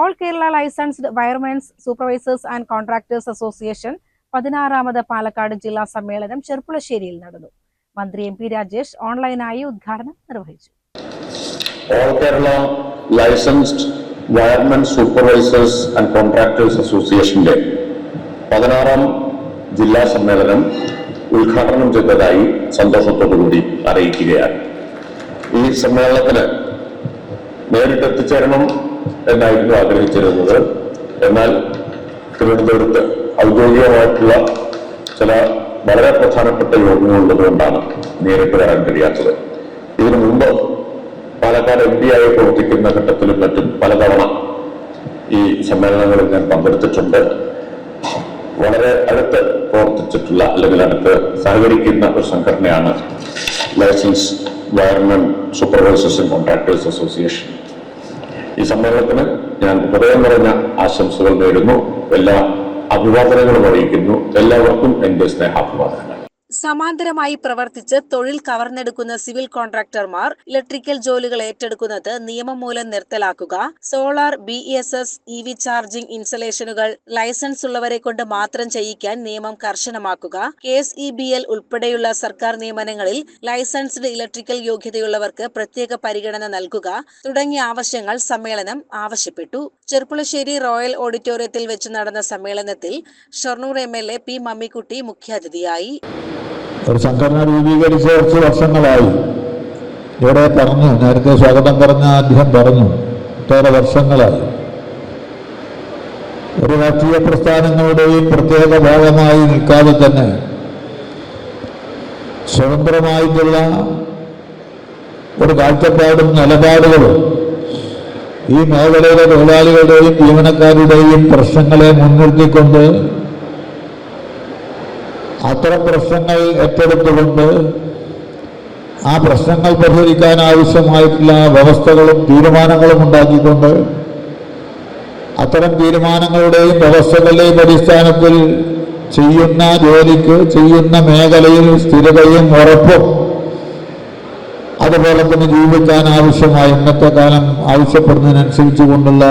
All Kerala licensed wiremens supervisors and contractors association പതിനാറാമത് Palakkad ജില്ലാ സമ്മേളനം ചെർപ്പുളശ്ശേരിയിൽ നടന്നു. മന്ത്രി എം പി രാജേഷ് ഓൺലൈനായി ഉദ്ഘാടനം നിർവഹിച്ചു. All Kerala licensed Wiremen supervisors and contractors അസോസിയേഷന്റെ പതിനാറാം ജില്ലാ സമ്മേളനം ഉദ്ഘാടനം ചെയ്തതായി സന്തോഷത്തോടുകൂടി അറിയിക്കുകയാണ്. ഈ സമ്മേളനത്തിന് നേരിട്ട് എത്തിച്ചേരണം എന്നായിരുന്നു ആഗ്രഹിച്ചിരുന്നത്. എന്നാൽ തിരുവനന്തപുരത്ത് ഔദ്യോഗികമായിട്ടുള്ള ചില വളരെ പ്രധാനപ്പെട്ട യോഗങ്ങളുള്ളതുകൊണ്ടാണ് നേരിട്ട് വരാൻ കഴിയാത്തത്. ഇതിനു മുമ്പ് പാലക്കാട് എം പി ആയി പ്രവർത്തിക്കുന്ന ഘട്ടത്തിലും മറ്റും പലതവണ ഈ സമ്മേളനങ്ങളിൽ ഞാൻ പങ്കെടുത്തിട്ടുണ്ട്. വളരെ അടുത്ത് പ്രവർത്തിച്ചിട്ടുള്ള അല്ലെങ്കിൽ അടുത്ത് സഹകരിക്കുന്ന ഒരു സംഘടനയാണ് licence government supervisors contractors association. ഈ സമ്മേളനത്തിന് ഞാൻ ഹൃദയം നിറഞ്ഞ ആശംസകൾ നേരുന്നു. എല്ലാ അഭിവാദനങ്ങളും അറിയിക്കുന്നു. എല്ലാവർക്കും എന്റെ സ്നേഹാഭിവാദനങ്ങൾ. സമാന്തരമായി പ്രവർത്തിച്ച് തൊഴിൽ കവർന്നെടുക്കുന്ന സിവിൽ കോൺട്രാക്ടർമാർ ഇലക്ട്രിക്കൽ ജോലികൾ ഏറ്റെടുക്കുന്നത് നിയമം മൂലം നിർത്തലാക്കുക. Solar B S S E V charging ഇൻസ്റ്റലേഷനുകൾ licence ഉള്ളവരെ കൊണ്ട് മാത്രം ചെയ്യിക്കാൻ നിയമം കർശനമാക്കുക. K S E B L ഉൾപ്പെടെയുള്ള സർക്കാർ നിയമനങ്ങളിൽ ലൈസൻസ്ഡ് ഇലക്ട്രിക്കൽ യോഗ്യതയുള്ളവർക്ക് പ്രത്യേക പരിഗണന നൽകുക. തുടങ്ങിയ ആവശ്യങ്ങൾ സമ്മേളനം ആവശ്യപ്പെട്ടു. ചെർപ്പുളശ്ശേരി റോയൽ ഓഡിറ്റോറിയത്തിൽ വെച്ച് നടന്ന സമ്മേളനത്തിൽ Shoranur M L A P Mammikutty മുഖ്യാതിഥിയായി. ഒരു സംഘടന രൂപീകരിച്ച് കുറച്ച് വർഷങ്ങളായി. ഇവിടെ പറഞ്ഞു നേരത്തെ സ്വാഗതം പറഞ്ഞ അദ്ദേഹം പറഞ്ഞു ഒട്ടേറെ വർഷങ്ങളായി. ഒരു രാഷ്ട്രീയ പ്രസ്ഥാനങ്ങളുടെയും പ്രത്യേക ഭാഗമായി നിൽക്കാതെ തന്നെ സ്വതന്ത്രമായിട്ടുള്ള ഒരു കാഴ്ചപ്പാടും നിലപാടുകളും ഈ മേഖലയിലെ തൊഴിലാളികളുടെയും ജീവനക്കാരുടെയും പ്രശ്നങ്ങളെ മുൻനിർത്തിക്കൊണ്ട് അത്തരം പ്രശ്നങ്ങൾ ഏറ്റെടുത്തുകൊണ്ട് ആ പ്രശ്നങ്ങൾ പരിഹരിക്കാൻ ആവശ്യമായിട്ടുള്ള വ്യവസ്ഥകളും തീരുമാനങ്ങളും ഉണ്ടാക്കിക്കൊണ്ട് അത്തരം തീരുമാനങ്ങളുടെയും വ്യവസ്ഥകളുടെയും അടിസ്ഥാനത്തിൽ ചെയ്യുന്ന ജോലിക്ക് ചെയ്യുന്ന മേഖലയിൽ സ്ഥിരതയും ഉറപ്പും അതുപോലെ തന്നെ ജീവിക്കാൻ ആവശ്യമായ ഇന്നത്തെ കാലം ആവശ്യപ്പെടുന്നതിനനുസരിച്ച് കൊണ്ടുള്ള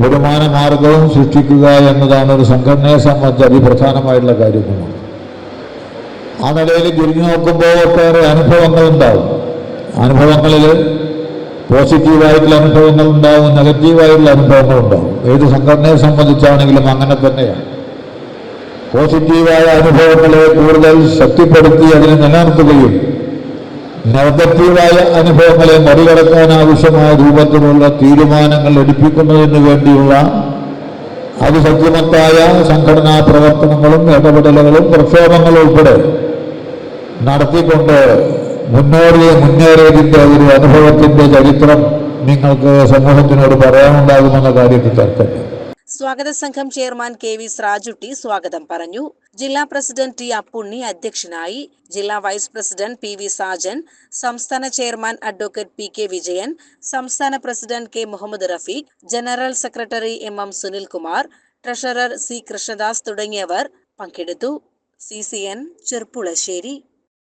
വരുമാന മാർഗവും സൃഷ്ടിക്കുക എന്നതാണ് ഒരു സംഘടനയെ സംബന്ധിച്ച് അതിപ്രധാനമായിട്ടുള്ള കാര്യമാണ്. ആ നിലയിൽ തിരിഞ്ഞു നോക്കുമ്പോൾ ഒട്ടേറെ അനുഭവങ്ങൾ ഉണ്ടാവും. അനുഭവങ്ങളിൽ പോസിറ്റീവായിട്ടുള്ള അനുഭവങ്ങൾ ഉണ്ടാവും നെഗറ്റീവായിട്ടുള്ള അനുഭവങ്ങൾ ഉണ്ടാവും. ഏത് സംഘടനയെ സംബന്ധിച്ചാണെങ്കിലും അങ്ങനെ തന്നെയാണ്. പോസിറ്റീവായ അനുഭവങ്ങളെ കൂടുതൽ ശക്തിപ്പെടുത്തി അതിനെ നിലനിർത്തുകയും നെഗറ്റീവായ അനുഭവങ്ങളെ മറികടക്കാൻ ആവശ്യമായ രൂപത്തിലുള്ള തീരുമാനങ്ങൾ എടുപ്പിക്കുന്നതിന് വേണ്ടിയുള്ള അതിസജ്ജമത്തായ സംഘടനാ പ്രവർത്തനങ്ങളും ഇടപെടലുകളും പ്രക്ഷോഭങ്ങളും ഉൾപ്പെടെ നടത്തിക്കൊണ്ട് മുന്നോറിയ മുന്നേറിയതിന്റെ ഒരു അനുഭവത്തിന്റെ ചരിത്രം നിങ്ങൾക്ക് സമൂഹത്തിനോട് പറയാനുണ്ടാകുമെന്ന കാര്യത്തിൽ തർക്കമില്ല. സ്വാഗത സംഘം ചെയർമാൻ കെ വി സ്രാജുട്ടി സ്വാഗതം പറഞ്ഞു. ജില്ലാ പ്രസിഡന്റ് ടി അപ്പുണ്ണി അധ്യക്ഷനായി ജില്ലാ vice president P V Sajan സംസ്ഥാന chairman advocate P K Vijayan സംസ്ഥാന president K Muhammad Rafeeq general secretary M M Sunilkumar treasurer C Krishnadas തുടങ്ങിയവർ പങ്കെടുത്തു. C C N Cherpulassery.